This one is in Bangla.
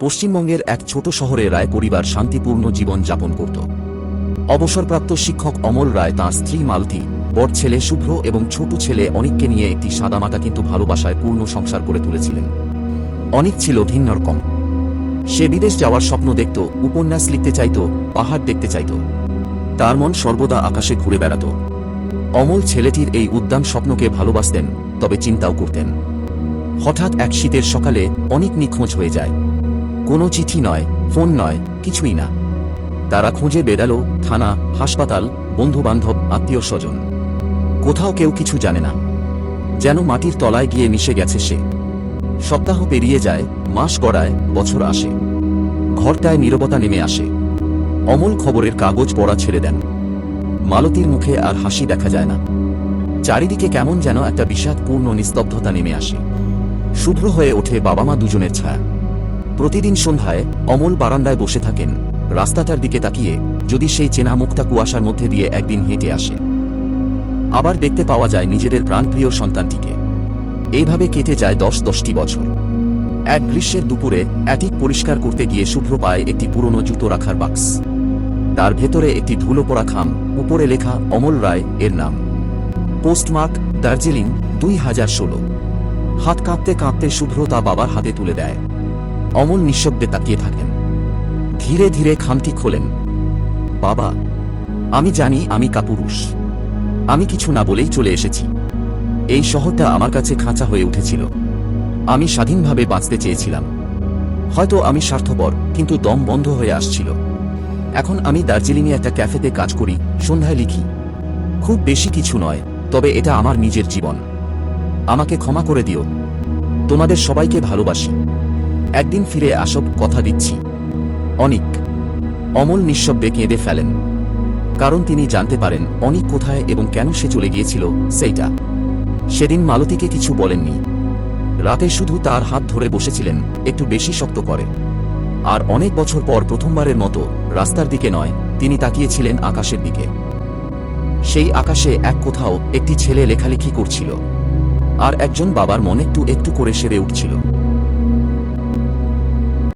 পশ্চিমবঙ্গের এক ছোট শহরে রায় পরিবার শান্তিপূর্ণ জীবন যাপন করত। অবসরপ্রাপ্ত শিক্ষক অমল রায় তাঁর স্ত্রী মালতী, বড় ছেলে শুভ্র এবং ছোট ছেলে অনিককে নিয়ে একটি সাদামাটা কিন্তু ভালোবাসায় পূর্ণ সংসার করে তুলেছিলেন। অনিক ছিল ভিন্ন রকম সে বিদেশ যাওয়ার স্বপ্ন দেখত, উপন্যাস লিখতে চাইত, পাহাড় দেখতে চাইত। তার মন সর্বদা আকাশে ঘুরে বেড়াত। অমল ছেলেটির এই উদ্যান স্বপ্নকে ভালোবাসতেন, তবে চিন্তাও করতেন। হঠাৎ এক শীতের সকালে অনেক নিখোঁজ হয়ে যায়। কোনো চিঠি নয়, ফোন নয়, কিছুই না। তারা খুঁজে বেড়ালো থানা, হাসপাতাল, বন্ধুবান্ধব আত্মীয় স্বজন কোথাও কেউ কিছু জানে না। যেন মাটির তলায় গিয়ে মিশে গেছে সে। সপ্তাহ পেরিয়ে যায়, মাস গড়ায়, বছর আসে। ঘরটায় নীরবতা নেমে আসে। অমল খবরের কাগজ পড়া ছেড়ে দেন। মালতীর মুখে আর হাসি দেখা যায় না। চারিদিকে কেমন যেন একটা বিষাদপূর্ণ নিস্তব্ধতা নেমে আসে। শুভ্র হয়ে ওঠে বাবা মা দুজনের ছায়া। প্রতিদিন সন্ধ্যায় অমল বারান্দায় বসে থাকেন। রাস্তাটার দিকে তাকিয়ে যদি সেই চেনা মুখটা কুয়াশার মধ্যে দিয়ে একদিন হেঁটে আসে। আবার দেখতে পাওয়া যায় নিজেদের প্রাণপ্রিয় সন্তানটিকে। এইভাবে কেটে যায় দশ দশটি বছর। এক গ্রীষ্মের দুপুরে অ্যাটিক পরিষ্কার করতে গিয়ে শুভ্র পায় একটি পুরনো জুতো রাখার বাক্স। তার ভেতরে একটি ধুলো পড়া খাম, উপরে লেখা অমল রায় এর নাম। পোস্টমার্ক, দার্জিলিং, দুই হাজার ষোলো। হাত কাঁপতে কাঁপতে শুভ্র তা বাবার হাতে তুলে দেয়। অমল নিঃশব্দে তাকিয়ে থাকেন। ধীরে ধীরে খামটি খোলেন। বাবা, আমি জানি আমি কাপুরুষ। আমি কিছু না বলেই চলে এসেছি। এই শহরটা আমার কাছে খাঁচা হয়ে উঠেছিল। আমি স্বাধীনভাবে বাঁচতে চেয়েছিলাম। হয়তো আমি স্বার্থপর, কিন্তু দম বন্ধ হয়ে আসছিল। এখন আমি দার্জিলিংয়ে একটা ক্যাফেতে কাজ করি, সন্ধ্যায় লিখি। খুব বেশি কিছু নয়, তবে এটা আমার নিজের জীবন। আমাকে ক্ষমা করে দিও। তোমাদের সবাইকে ভালোবাসি। একদিন ফিরে আসব, কথা দিচ্ছি। অনিক, অমল নিঃশব্দে কেঁদে ফেলেন। কারণ তিনি জানতে পারেন অনিক কোথায় এবং কেন সে চলে গিয়েছিল, সেইটা। সেদিন মালতীকে কিছু বলেননি। রাতে শুধু তার হাত ধরে বসেছিলেন, একটু বেশি শক্ত করে। আর অনেক বছর পর প্রথমবারের মতো, রাস্তার দিকে নয়, তিনি তাকিয়েছিলেন আকাশের দিকে। সেই আকাশে এক কোথাও একটি ছেলে লেখালেখি করছিল। আর একজন বাবার মন একটু একটু করে সেরে উঠছিল।